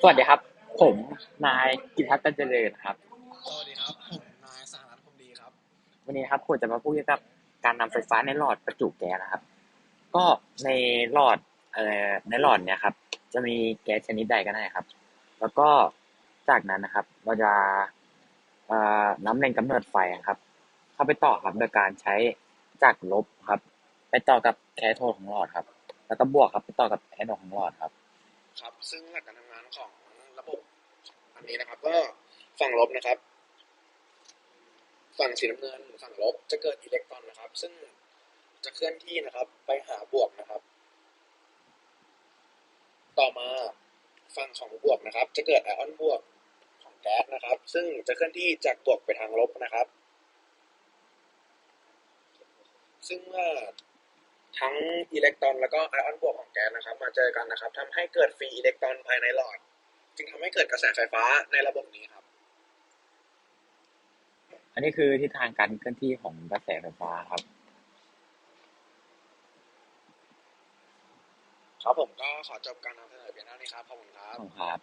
สวัสดีครับ ผมนายกิตทัศน์ตันเจริญครับ สวัสดีครับ ผมนายสหรัฐคมดีครับ วันนี้ครับผมจะมาพูดเกี่ยวกับการนำไฟฟ้าในหลอดประจุแก๊สนะครับ ก็ในหลอดเอ่อในหลอดเนี่ยครับ จะมีแก๊สชนิดใดก็ได้ครับ แล้วก็จากนั้นนะครับ เราจะเอ่อน้ำแรงกำเนิดไฟครับ เข้าไปต่อครับโดยการใช้จากลบครับ ไปต่อกับแคโทดของหลอดครับ แล้วก็บวกครับไปต่อกับแอนโดของหลอดครับ ครับ ซึ่งหลักการทำงานของระบบอันนี้นะครับ ก็ฝั่งลบนะครับ ฝั่งสีน้ำเงินฝั่งลบจะเกิดอิเล็กตรอนนะครับ ซึ่งจะเคลื่อนที่นะครับ ไปหาบวกนะครับ ต่อมาฝั่งของบวกนะครับ จะเกิดไอออนบวกของแก๊สนะครับ ซึ่งจะเคลื่อนที่จากบวกไปทางลบนะครับ ซึ่งเมื่อ ทั้งอิเล็กตรอนแล้วก็ไอออนบวกของแก๊สนะครับ มาเจอกันนะครับทำให้เกิดฟรีอิเล็กตรอนภายในหลอด จึงทำให้เกิดกระแสไฟฟ้าในระบบนี้ครับ อันนี้คือทิศทางการเคลื่อนที่ของกระแสไฟฟ้าครับ ครับผมก็ขอจบการนำเสนอเพียงเท่านี้ครับขอบคุณครับ ขอบคุณครับ